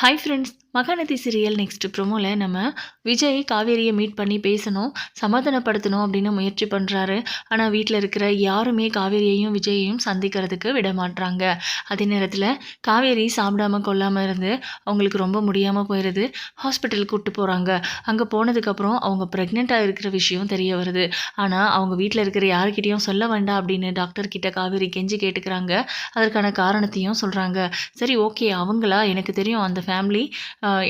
Hi friends, Mahanadi serial next ப்ரோமோவில் நம்ம விஜய் காவேரியை meet பண்ணி பேசணும் சமாதானப்படுத்தணும் அப்படின்னு முயற்சி பண்ணுறாரு ஆனால் வீட்டில் இருக்கிற யாருமே காவேரியையும் விஜயையும் சந்திக்கிறதுக்கு விட மாட்றாங்க. அதே நேரத்தில் காவேரி சாப்பிடாம கொள்ளாமல் இருந்து அவங்களுக்கு ரொம்ப முடியாமல் போயிடுது ஹாஸ்பிட்டல் கூப்பிட்டு போகிறாங்க அங்கே போனதுக்கப்புறம் அவங்க ப்ரெக்னெண்ட்டாக இருக்கிற விஷயம் தெரிய வருது. ஆனால் அவங்க வீட்டில் இருக்கிற யாருக்கிட்டேயும் சொல்ல வேண்டாம் அப்படின்னு டாக்டர் கிட்ட காவேரி கெஞ்சி கேட்டுக்கிறாங்க. அதற்கான காரணத்தையும் சொல்கிறாங்க சரி ஓகே அவங்களா? எனக்கு தெரியும் அந்த ஃபேமிலி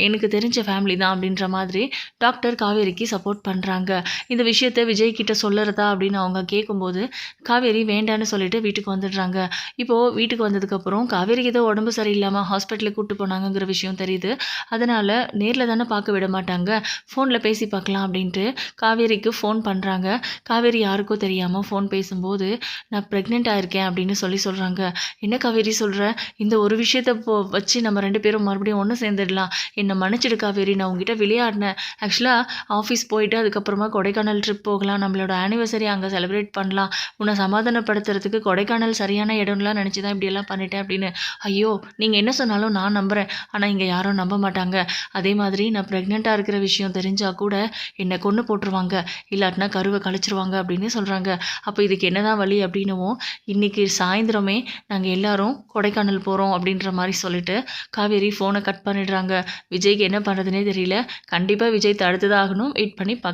எனக்கு தெரிஞ்ச ஃபேமிலி தான் அப்படின்ற மாதிரி டாக்டர் காவேரிக்கு சப்போர்ட் பண்ணுறாங்க இந்த விஷயத்த விஜய் கிட்ட சொல்லறதா அப்படின்னு அவங்க கேட்கும்போது காவேரி வேண்டான்னு சொல்லிட்டு வீட்டுக்கு வந்துடுறாங்க. இப்போது வீட்டுக்கு வந்ததுக்கப்புறம் காவேரிக்கு ஏதோ உடம்பு சரியில்லாமல் ஹாஸ்பிட்டலுக்கு கூப்பிட்டு போனாங்கங்கிற விஷயம் தெரியுது. அதனால் நேரில் தானே பார்க்க விட மாட்டாங்க. ஃபோனில் பேசி பார்க்கலாம் அப்படின்ட்டு காவேரிக்கு ஃபோன் பண்ணுறாங்க காவேரி யாருக்கோ தெரியாமல் ஃபோன் பேசும்போது நான் ப்ரெக்னென்ட் ஆயிருக்கேன் அப்படின்னு சொல்லி சொல்கிறாங்க என்ன காவேரி சொல்கிற இந்த ஒரு விஷயத்தை வச்சு நம்ம ரெண்டு பேரும் மறுபடியும் ஒன்று சேர்ந்துடலாம். என்னை மன்னிச்சிடு காவேரி நான் உங்ககிட்ட விளையாடினேன். ஆக்சுவலாக ஆஃபீஸ் போயிட்டு அதுக்கப்புறமா கொடைக்கானல் ட்ரிப் போகலாம். நம்மளோட ஆனிவர்சரி அங்கே செலிப்ரேட் பண்ணலாம். உன்னை சமாதானப்படுத்துறதுக்கு கொடைக்கானல் சரியான இடம்லாம் நினச்சி தான் இப்படியெல்லாம் பண்ணிட்டேன் அப்படின்னு. ஐயோ நீங்கள் என்ன சொன்னாலும் நான் நம்புகிறேன் ஆனால் இங்கே யாரும் நம்ப மாட்டாங்க. அதே மாதிரி நான் ப்ரெக்னெண்ட்டாக இருக்கிற விஷயம் தெரிஞ்சால் கூட என்னை கொன்று போட்டுருவாங்க. இல்லாட்டினா கருவை கழிச்சிருவாங்க அப்படின்னு சொல்கிறாங்க அப்போ இதுக்கு என்னதான் வழி அப்படின்னவும் இன்றைக்கி சாயந்தரமே நாங்கள் எல்லாரும் கொடைக்கானல் போகிறோம் அப்படின்ற மாதிரி சொல்லிட்டு காவேரி ஃபோனை கட் பண்ணிடுறாங்க. விஜய்க்கு என்ன பண்ணுறதுனே தெரியல. கண்டிப்பாக விஜய் தடுத்து தான் ஆகணும். வெயிட் பண்ணி பார்க்க